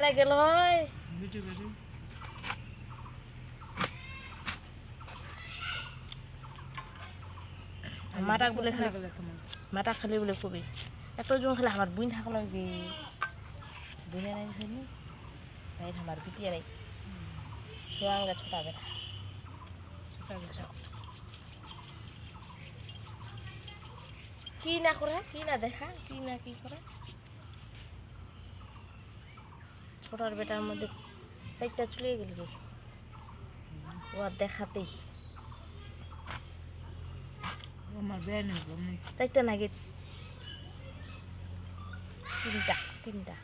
এরা গেল হয় গেছি মাটাক বলে খালি গেলে খালি বলে কবি। একটা জন খালি আমার বুইন থাকল লাগবে বুইনে নাই ফেলি নাই আমার পিটিয়ে নাই। সোয়াঙ্গা ছোটা বেটা। কি না করে কি না দেখা কি না কি করে ছোটার বেটার মধ্যে চারটা চলে গেল রে ও আর দেখাতেই। আমার আমি চারটা নাকি তিনটা তিনটা।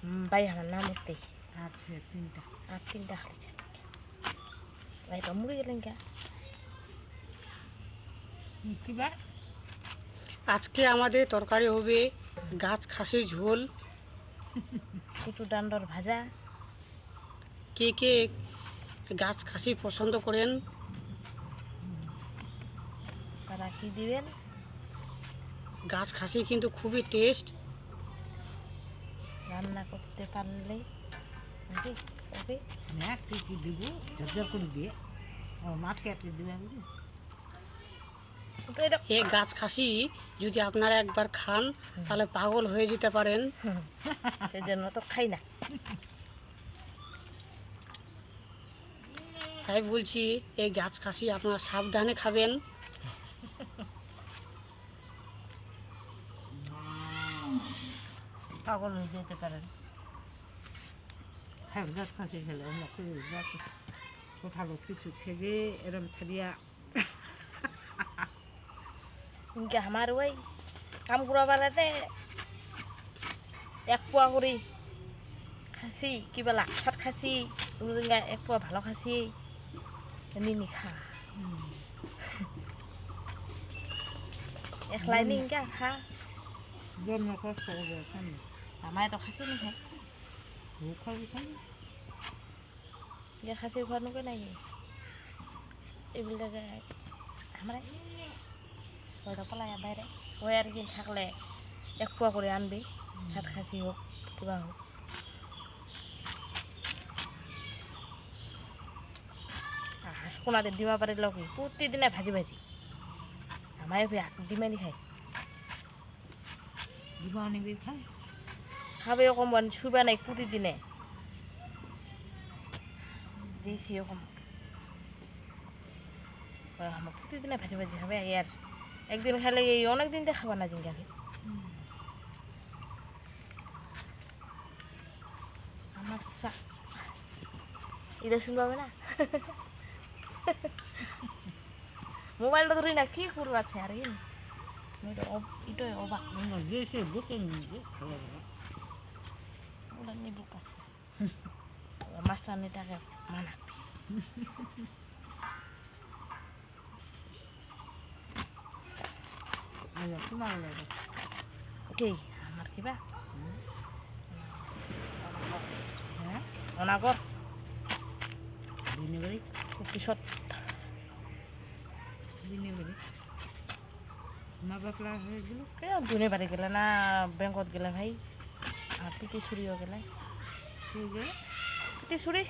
হুম, ভাই আমার নাম উঠতেই। আছে তিনটা। আর তিনটা হারিয়েছে ভাই তো মুড়ে গেলেন কে? কিবা আজকে আমাদের তরকারি হবে গাছ খাসির ঝোল। কুচু ডান্ডর ভাজা। কে কে গাছ খাসি পছন্দ করেন? তারা কি দিবেন? গাছ খাসি কিন্তু খুবই টেস্ট রান্না করতে পারলে। নাকি? কবে না কি কি দিব? ঝরঝর করে দিয়ে ও মাঠকে আটকে দিবে। এই গাছ খাসি যদি আপনারা একবার খান তাহলে পাগল হয়ে যেতে পারেন। সেজন্য তো খাই না। তাই বলছি এই গাছ খাসি আপনারা সাবধানে খাবেন। পাগল হয়ে যেতে পারেন। হ্যাঁ গাছ ফাঁসি খেলে আমরা খুব কিছু ছেড়ে এরম ছাড়িয়া ইনকে আমার ওই কাম করা এক পোয়া করি খাসি কিবা লাকসাত খাসি এক পোৱা ভালো খাসি এনে নিখা একলাই নি ইনকা খা জন্ম কষ্ট হবে খান আমায় তো খাসি নি খাবি খাসি খোৱা নোকে নাই এইবিলাকে আমাৰ হয়তো পলাই বাইরে ওই আর কি থাকলে এক পোৱা করে আনবি ছাট খাসি হোক কিবা হোক হাঁস কোনাতে ডিমা পারে লোক প্রতিদিনে ভাজি ভাজি। আমার ডিমা নি খাই দিব নিবি খাই। খাবে অকমান শুবা নাই প্রতিদিনে দিয়েছি ওরকম আমার প্রতিদিনে ভাজি ভাজি খাবে আর একদিন খাইলে এই অনেক দিন দিয়ে খাবা না জিঙ্গা। আমার সা এটা শুনবাবে না? মোবাইলটা ধরি না, কি করব আছে আর এটাই অবাক। বুকে নিয়ে ওটা নিবো কাছে মাস্টার নেটাকে মানাবি। কে আমার কিবা হ্যাঁ অনাগর দিনে বাড়ি পিছত দিনে বাড়ি মা বাকলা হয়ে গেল। কে দুনে বাড়ি গেলে না বেংকত গেলে ভাই? আর পিটি চুরিও গেলে? পিটি চুরি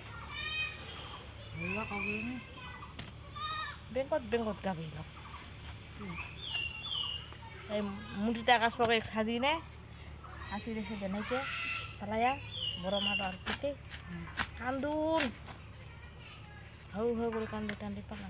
বেংকত বেংকত যাবি লগ এই মুটিটা আকাশ পাকে সাজি নে? হাসি রেখে দেনাইকে পালায়া। বড় মাঠ আর পিটে কান্দুন। হাউ হউ করে কান্দে টান্দি পালা